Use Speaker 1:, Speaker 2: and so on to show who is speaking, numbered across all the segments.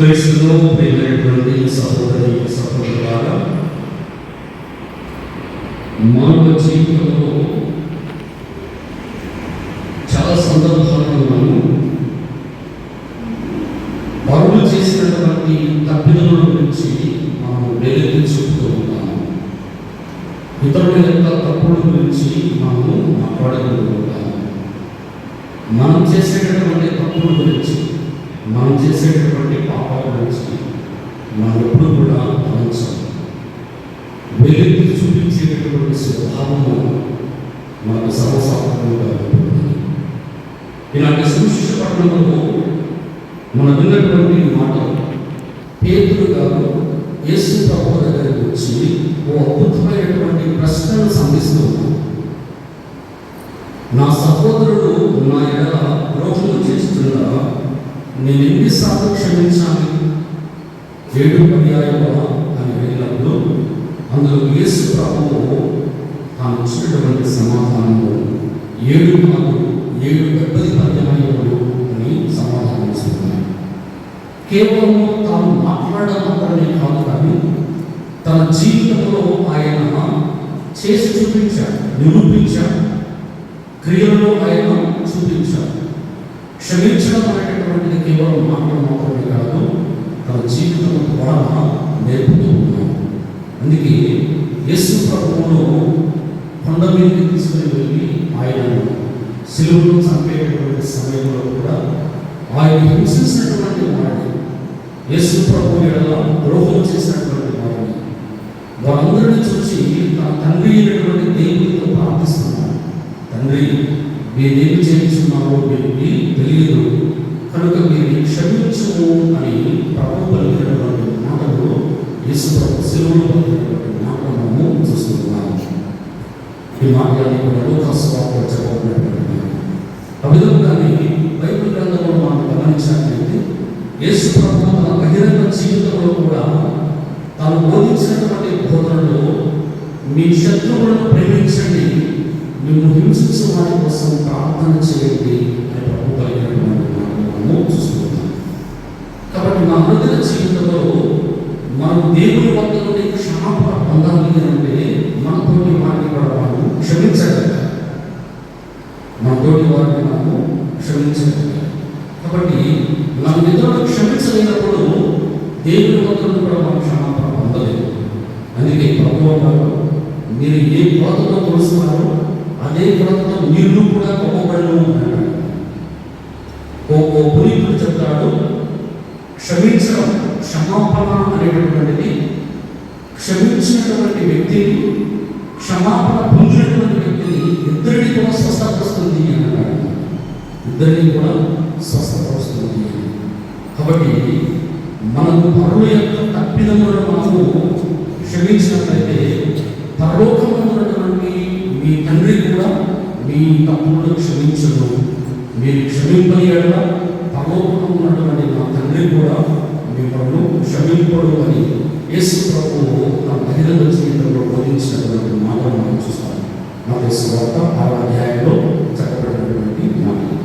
Speaker 1: క్రీస్తులో ప్రేమైనటువంటి సహోదరి సహోదరులారా మానవ జీవితంలో చాలా సందర్భాలను మనం పరులు చేసినటువంటి తప్పిదముల గురించి మనం వేలెత్తి చూపుతూ ఉంటాము. ఇతరుల యొక్క తప్పుల గురించి మనము మాట్లాడుతూ ఉంటాము. మనం చేసేటటువంటి తప్పుల గురించి చేసేటటువంటి పాపాల గురించి మనం ఎప్పుడు కూడా గమనించాలి వెలుగు చూపించేటటువంటి స్వభావము మనకు సర్వసాధారణంగా ఇలాంటి సుశిష పట్టణంలో మనం విన్నటువంటి మాట పేదలు గారు యేసు ప్రభు దగ్గరికి వచ్చి ఓ అద్భుతమైనటువంటి ప్రశ్నలు సంధిస్తూ నా సహోదరుడు నా ఎడల నేను ఎన్నిసార్లు క్షమించాలి? ఏడు పర్యాయమా అని వెళ్ళినప్పుడు అందులో యేసు ప్రభువు తాను ఇచ్చినటువంటి సమాధానము ఏడు కాదు ఏడు పెద్దది పర్యాయములు అని సమాధానం ఇస్తున్నాడు కేవలం తాను మాట్లాడడం మాత్రమే కాదు కానీ తన జీవితంలో ఆయన చేసి చూపించాడు నిరూపించాడు. క్రియలో ఆయన చూపించాడు క్షమించడం అనేటటువంటిది కేవలం మాటలు మాత్రమే కాదు తన జీవితం ద్వారా నేర్పుతూ ఉన్నాం అందుకే యేసు ప్రభువును కొండ మీదకి తీసుకుని వెళ్ళి ఆయనను సిలువలో చంపేటటువంటి సమయంలో కూడా ఆయన హింసించినటువంటి వాడిని యేసు ప్రభు ఎడల ద్రోహం చేసినటువంటి వాడిని వారందరిని చూసి తన తండ్రి అయినటువంటి దేవునితో ప్రార్థిస్తున్నాడు. తండ్రి మీరేమి చేయించున్నారో మీకు తెలియదు. కనుక మీరు క్షమించము అని ప్రభు పలికినటువంటి మాటలు యేసు ప్రభు శిలువలో పలికినటువంటి మాటలను చూస్తున్నాము. ఈ మాటలని కూడా లోకస్వార్థ చెప్పబడినటువంటి ఆ విధంగానే బైబిల్ గ్రంథంలో మనం గమనించినట్లయితే యేసు ప్రభు తన బహిరంగ జీవితంలో కూడా తాను బోధించినటువంటి బోధనలో మీ శత్రువులను ప్రేమించండి మిమ్మల్ని హింసించిన వాటి కోసం ప్రార్థన చేయండి అని ప్రభు పలికినటువంటి మాటలు మనము చూస్తున్నాం కాబట్టి మన అనుదిన జీవితంలో మనం దేవుని వద్ద నుండి క్షమాపణ పొందాలి అంటే మనతోటి వారిని కూడా మనము క్షమించగలగాలి మనతోటి వారిని మనము క్షమించగలగాలి కాబట్టి మనం ఇతరులను క్షమించలేనప్పుడు దేవుని వద్ద నుండి కూడా మనం క్షమాపణ పొందలేదు. అందుకే ప్రభుత్వం మీరు ఏ కోతతో కొలుస్తున్నారో అదే కోతతో మీరు కూడా కోపడను అన్నాడు. ఓ ఓ పునీతుడు చెప్తాడు క్షమించడం క్షమాపణ అనేటటువంటిది క్షమించినటువంటి వ్యక్తిని క్షమాపణ పొందినటువంటి వ్యక్తిని ఇద్దరిని కూడా స్వస్థపరుస్తుంది అని ఇద్దరిని కూడా స్వస్థపరుస్తుంది కాబట్టి మనము పరుల యొక్క తప్పిదములను మనము క్షమించినట్లయితే పరలోకమైనటువంటి మీ తండ్రి కూడా మీ తప్పులను క్షమించదు మీరు క్షమింపని పరలోకం ఉన్నటువంటి మా తండ్రి కూడా మిమ్మల్ని క్షమింపడు అని యేసు ప్రభువు నా మహిళల జీవితంలో బోధించినటువంటి మాటలు మనం చూస్తాం నా వార్త ఆరో అధ్యాయంలో చెప్పబడినటువంటి మాటలు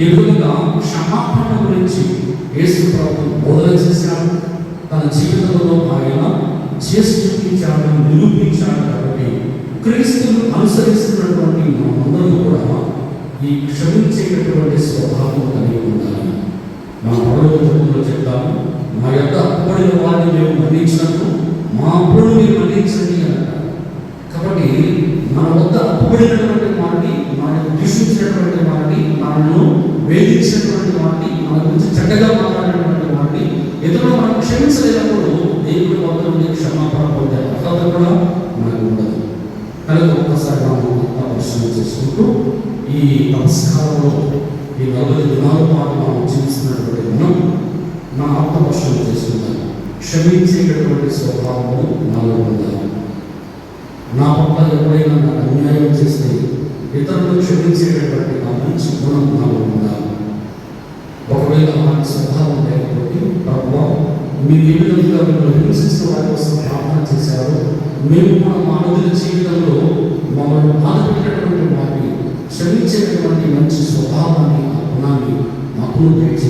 Speaker 1: ఈ విధంగా క్షమాపణ గురించి యేసు ప్రభు బోధన చేశాడు తన జీవితంలో ఆయన చేసి చూపించాడు నిరూపించాడు కాబట్టి క్రీస్తును అనుసరిస్తున్నటువంటి మనమందరం కూడా ఈ క్షమించేటటువంటి స్వభావం కలిగి ఉండాలి. మా పరలోకంలో చెప్తాము మా యొక్క అప్పుబడిన వారిని మేము మన్నించినట్టు మా అప్పుడు మీరు మన్నించండి అంటారు. కాబట్టి మన వద్ద అప్పుబడినటువంటి వారిని మనకు దూషించినటువంటి వారిని మనను వేధించినటువంటి వారిని మన గురించి చెడ్డగా మాట్లాడినటువంటి వారిని ఎదురు మనం క్షమించలేనప్పుడు దేవుడి వద్ద నుండి క్షమాపణ పొందే అర్హత కూడా మనకు ఉండదు. కనుక ఒక్కసారి మనం తపస్సు చేసుకుంటూ ఈ నమస్కారంలో ఈ నలభై దినాలు పాటు మనం జీవిస్తున్నటువంటి మనం నా ఆత్మపరిశ్రమ చేసుకుందాం క్షమించేటటువంటి స్వభావము నాలో ఉండాలి. నా పట్ల ఎవరైనా నాకు అన్యాయం చేస్తే ఇతరులు క్షమించేటటువంటి నా మంచి గుణం నాలో ఉండాలి. ఒకవేళ నాకు స్వభావం లేకపోతే ప్రభావ మీరు ఏ విధంగా మిమ్మల్ని హింసిస్తూ వారి కోసం ప్రార్థన చేశారో మేము మన మానవుల జీవితంలో మమ్మల్ని బాధపెట్టినటువంటి వారిని క్షమించేటటువంటి మంచి స్వభావాన్ని గుణాన్ని మాకు దయచేయగలిగినప్పుడు